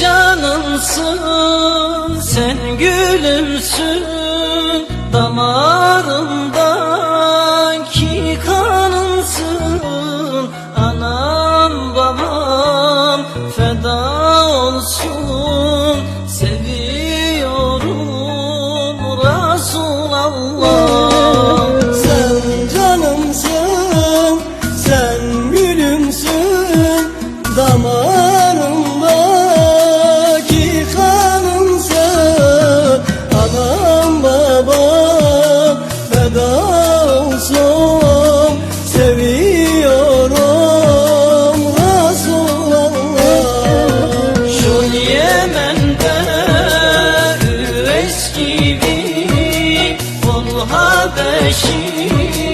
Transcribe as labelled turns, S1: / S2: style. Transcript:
S1: canımsın, sen gülümsün. Damarımdaki kanımsın. Anam babam feda olsun Resulallah Seviyorum Resulallah
S2: Şu Yemen'de Üveys gibi Kul Habeşi